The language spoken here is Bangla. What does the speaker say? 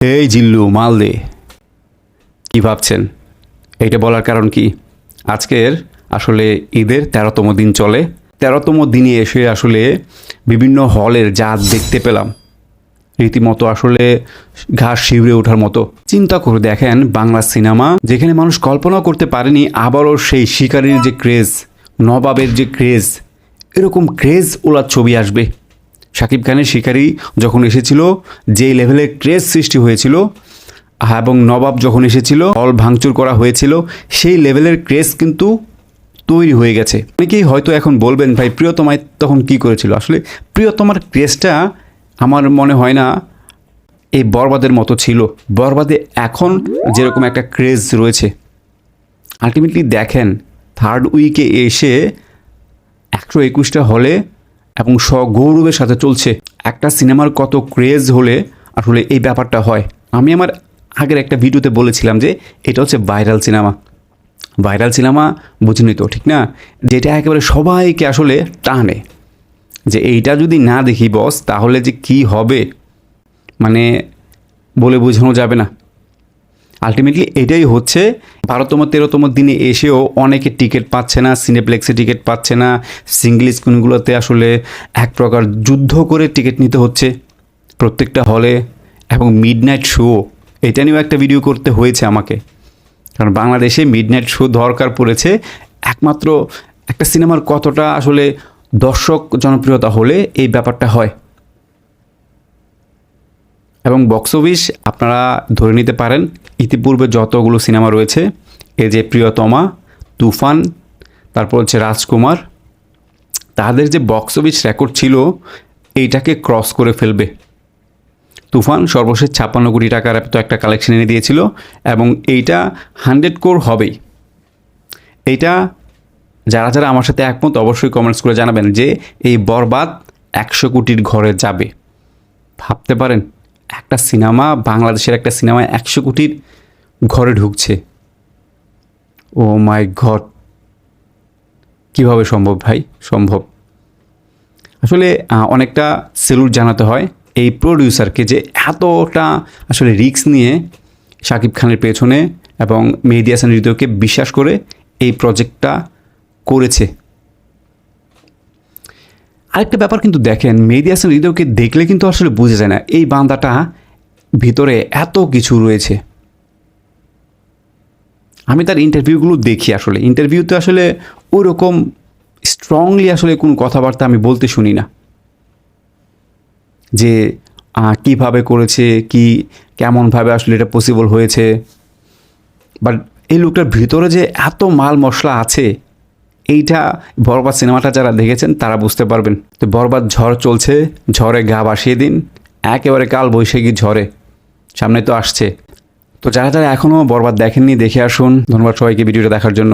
এই জিল্লু, মাল দে। কী ভাবছেন? এইটা বলার কারণ কি? আজকের আসলে ঈদের তেরোতম দিন চলে। তেরোতম দিনে এসে আসলে বিভিন্ন হলের জাত দেখতে পেলাম। রীতিমতো আসলে ঘাস শিউরে ওঠার মতো। চিন্তা করে দেখেন বাংলা সিনেমা, যেখানে মানুষ কল্পনাও করতে পারেনি আবারও সেই শিকারীর যে ক্রেজ, নবাবের যে ক্রেজ, এরকম ক্রেজ ওলার ছবি আসবে। শাকিব খানের শিকারী যখন এসেছিল, যেই লেভেলের ক্রেজ সৃষ্টি হয়েছিল, এবং নবাব যখন এসেছিল হল ভাঙচুর করা হয়েছিল, সেই লেভেলের ক্রেজ কিন্তু তৈরি হয়ে গেছে। অনেকেই হয়তো এখন বলবেন, ভাই প্রিয়তমায় তখন কি করেছিল? আসলে প্রিয়তমার ক্রেজটা আমার মনে হয় না এই বরবাদের মতো ছিল। বরবাদে এখন যেরকম একটা ক্রেজ রয়েছে আলটিমেটলি দেখেন থার্ড উইকে এসে একশো একুশটা হলে এবং সগৌরবের সাথে চলছে। একটা সিনেমার কত ক্রেজ হলে আসলে এই ব্যাপারটা হয়। আমি আমার আগের একটা ভিডিওতে বলেছিলাম যে, এটা হচ্ছে ভাইরাল সিনেমা ভাইরাল সিনেমা বুঝিনি তো, ঠিক না? যেটা একেবারে সবাইকে আসলে টানে। যে এইটা যদি না দেখি বস তাহলে যে কি হবে? মানে বলে বোঝানো যাবে না। আলটিমেটলি এটাই হচ্ছে বারোতম, তেরোতম দিনে এসেও অনেকে টিকিট পাচ্ছে না সিনেপ্লেক্সে টিকিট পাচ্ছে না সিঙ্গল স্ক্রিনগুলোতে আসলে এক প্রকার যুদ্ধ করে টিকিট নিতে হচ্ছে প্রত্যেকটা হলে এবং মিড নাইট শো এটা নিয়েও একটা ভিডিও করতে হয়েছে আমাকে। কারণ বাংলাদেশে মিড নাইট শো দরকার পড়েছে একমাত্র একটা সিনেমার কতটা আসলে দর্শক জনপ্রিয়তা হলে এই ব্যাপারটা হয়। এবং বক্স অফিস আপনারা ধরে নিতে পারেন ইতিপূর্বে যতগুলো সিনেমা রয়েছে, এ যে প্রিয়তমা, তুফান, তারপর হচ্ছে রাজকুমার, তাদের যে বক্স অফিস রেকর্ড ছিল, এইটাকে ক্রস করে ফেলবে। তুফান সর্বশেষ ছাপ্পান্ন কোটি টাকার তো একটা কালেকশন এনে দিয়েছিল এবং এইটা হান্ড্রেড কোর হবেই। এইটা যারা যারা আমার সাথে একমত, অবশ্যই কমেন্টস করে জানাবেন যে এই বরবাদ একশো কোটির ঘরে যাবে। ভাবতে পারেন, একটা সিনেমা, বাংলাদেশের একটা সিনেমা একশো কোটির ঘরে ঢুকছে। Oh my God. কীভাবে সম্ভব ভাই? সম্ভব। আসলে অনেকটা সেলুট জানাতে হয় এই প্রডিউসারকে যে এতটা আসলে রিস্ক নিয়ে শাকিব খানের পেছনে এবং মেহেদি হাসান হৃদয়কে বিশ্বাস করে এই প্রজেক্টটা করেছে। আরেকটা ব্যাপার কিন্তু দেখেন, মেহেদি হাসান হৃদয়কে দেখলে কিন্তু আসলে বোঝা যায় না, এই বান্দাটা ভিতরে এত কিছু রয়েছে। আমি তার ইন্টারভিউগুলো দেখি আসলে। ইন্টারভিউতে আসলে ওরকম স্ট্রংলি আসলে কোনো কথাবার্তা আমি বলতে শুনি না। যে কীভাবে করেছে, কি, কেমনভাবে আসলে এটা পসিবল হয়েছে। বাট এই লোকটার ভিতরে যে এত মাল মশলা আছে, এইটা বরবাদ সিনেমাটা যারা দেখেছেন তারা বুঝতে পারবেন। তো বরবাদ ঝড় চলছে, ঝড়ে গা ভাসিয়ে দিন, একেবারে কাল বৈশাখী ঝড়ে। সামনে তো আসছে। তো যারা যারা এখনও বরবাদ দেখেননি দেখে আসুন। ধন্যবাদ সবাইকে ভিডিওটা দেখার জন্য।